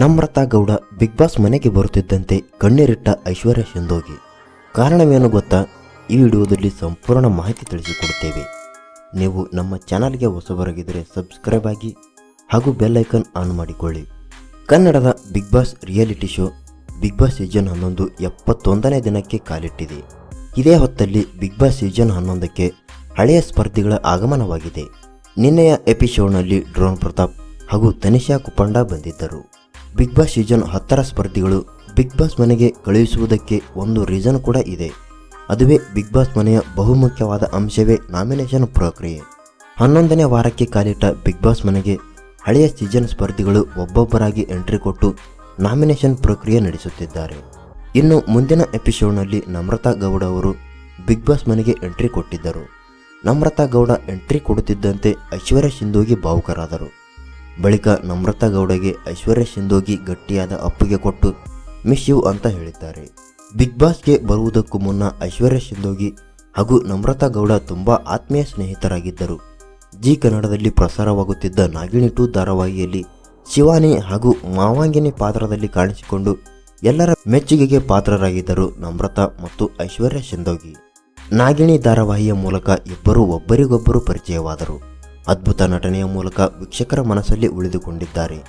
Namrata Gowda big boss ಮನೆಗೆ ಬರುತ್ತಿದ್ದಂತೆ ಕಣ್ಣೀರಿಟ್ಟ ಐಶ್ವರ್ಯ ಶಿಂದೋಗಿ. ಕಾರಣವೇನು ಗೊತ್ತಾ? ಈ ವಿಡಿಯೋದಲ್ಲಿ ಸಂಪೂರ್ಣ ಮಾಹಿತಿ ತಿಳಿಸಿಕೊಡುತ್ತೇವೆ. ನೀವು ನಮ್ಮ ಚಾನಲ್ಗೆ ಹೊಸಬರಾಗಿದ್ದರೆ ಸಬ್ಸ್ಕ್ರೈಬ್ ಆಗಿ ಹಾಗೂ ಬೆಲ್ ಐಕನ್ ಆನ್ ಮಾಡಿಕೊಳ್ಳಿ. ಕನ್ನಡದ big boss reality show big boss season ಹನ್ನೊಂದು ಎಪ್ಪತ್ತೊಂದನೇ ದಿನಕ್ಕೆ ಕಾಲಿಟ್ಟಿದೆ. ಇದೇ ಹೊತ್ತಲ್ಲಿ ಬಿಗ್ ಬಾಸ್ ಸೀಸನ್ ಹನ್ನೊಂದಕ್ಕೆ ಹಳೆಯ ಸ್ಪರ್ಧಿಗಳ ಆಗಮನವಾಗಿದೆ. ನಿನ್ನೆಯ ಎಪಿಸೋಡ್ನಲ್ಲಿ ಡ್ರೋನ್ ಪ್ರತಾಪ್ ಹಾಗೂ ತನಿಷಾ ಕುಪಂಡ ಬಂದಿದ್ದರು. ಬಿಗ್ ಬಾಸ್ ಸೀಸನ್ ಹತ್ತರ ಸ್ಪರ್ಧಿಗಳು ಬಿಗ್ ಬಾಸ್ ಮನೆಗೆ ಕಳುಹಿಸುವುದಕ್ಕೆ ಒಂದು ರೀಸನ್ ಕೂಡ ಇದೆ. ಅದುವೇ ಬಿಗ್ ಬಾಸ್ ಮನೆಯ ಬಹುಮುಖ್ಯವಾದ ಅಂಶವೇ ನಾಮಿನೇಷನ್ ಪ್ರಕ್ರಿಯೆ. ಹನ್ನೊಂದನೇ ವಾರಕ್ಕೆ ಕಾಲಿಟ್ಟ ಬಿಗ್ ಬಾಸ್ ಮನೆಗೆ ಹಳೆಯ ಸೀಸನ್ ಸ್ಪರ್ಧಿಗಳು ಒಬ್ಬೊಬ್ಬರಾಗಿ ಎಂಟ್ರಿ ಕೊಟ್ಟು ನಾಮಿನೇಷನ್ ಪ್ರಕ್ರಿಯೆ ನಡೆಸುತ್ತಿದ್ದಾರೆ. ಇನ್ನು ಮುಂದಿನ ಎಪಿಸೋಡ್ನಲ್ಲಿ ನಮ್ರತಾ ಗೌಡ ಅವರು ಬಿಗ್ ಬಾಸ್ ಮನೆಗೆ ಎಂಟ್ರಿ ಕೊಟ್ಟಿದ್ದರು. ನಮ್ರತಾ ಗೌಡ ಎಂಟ್ರಿ ಕೊಡುತ್ತಿದ್ದಂತೆ ಐಶ್ವರ್ಯ ಸಿಂಧೋಗಿ ಭಾವುಕರಾದರು. ಬಳಿಕ ನಮ್ರತಾ ಗೌಡಗೆ ಐಶ್ವರ್ಯ ಸಿಂಧೋಗಿ ಗಟ್ಟಿಯಾದ ಅಪ್ಪಿಗೆ ಕೊಟ್ಟು, ಮಿಸ್ ಯು ಅಂತ ಹೇಳಿದ್ದಾರೆ. ಬಿಗ್ ಬಾಸ್ಗೆ ಬರುವುದಕ್ಕೂ ಮುನ್ನ ಐಶ್ವರ್ಯ ಸಿಂಧೋಗಿ ಹಾಗೂ ನಮ್ರತಾ ಗೌಡ ತುಂಬಾ ಆತ್ಮೀಯ ಸ್ನೇಹಿತರಾಗಿದ್ದರು. ಜಿ ಕನ್ನಡದಲ್ಲಿ ಪ್ರಸಾರವಾಗುತ್ತಿದ್ದ ನಾಗಿಣಿ ಟು ಧಾರಾವಾಹಿಯಲ್ಲಿ ಶಿವಾನಿ ಹಾಗೂ ಮಾವಾಂಗಿನಿ ಪಾತ್ರದಲ್ಲಿ ಕಾಣಿಸಿಕೊಂಡು ಎಲ್ಲರ ಮೆಚ್ಚುಗೆಗೆ ಪಾತ್ರರಾಗಿದ್ದರು ನಮ್ರತಾ ಮತ್ತು ಐಶ್ವರ್ಯ ಸಿಂಧೋಗಿ. ನಾಗಿಣಿ ಧಾರಾವಾಹಿಯ ಮೂಲಕ ಇಬ್ಬರು ಒಬ್ಬರಿಗೊಬ್ಬರು ಪರಿಚಯವಾದರು. ಅದ್ಭುತ ನಟನೆಯ ಮೂಲಕ ವೀಕ್ಷಕರ ಮನಸ್ಸಲ್ಲಿ ಉಳಿದುಕೊಂಡಿದ್ದಾರೆ.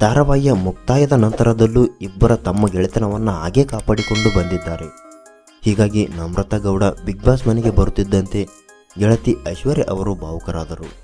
ಧಾರಾವಾಹಿಯ ಮುಕ್ತಾಯದ ನಂತರದಲ್ಲೂ ಇಬ್ಬರ ತಮ್ಮ ಗೆಳೆತನವನ್ನು ಹಾಗೆ ಕಾಪಾಡಿಕೊಂಡು ಬಂದಿದ್ದಾರೆ. ಹೀಗಾಗಿ ನಮ್ರತಾ ಗೌಡ ಬಿಗ್ ಬಾಸ್ ಮನೆಗೆ ಬರುತ್ತಿದ್ದಂತೆ ಗೆಳತಿ ಐಶ್ವರ್ಯ ಅವರು ಭಾವುಕರಾದರು.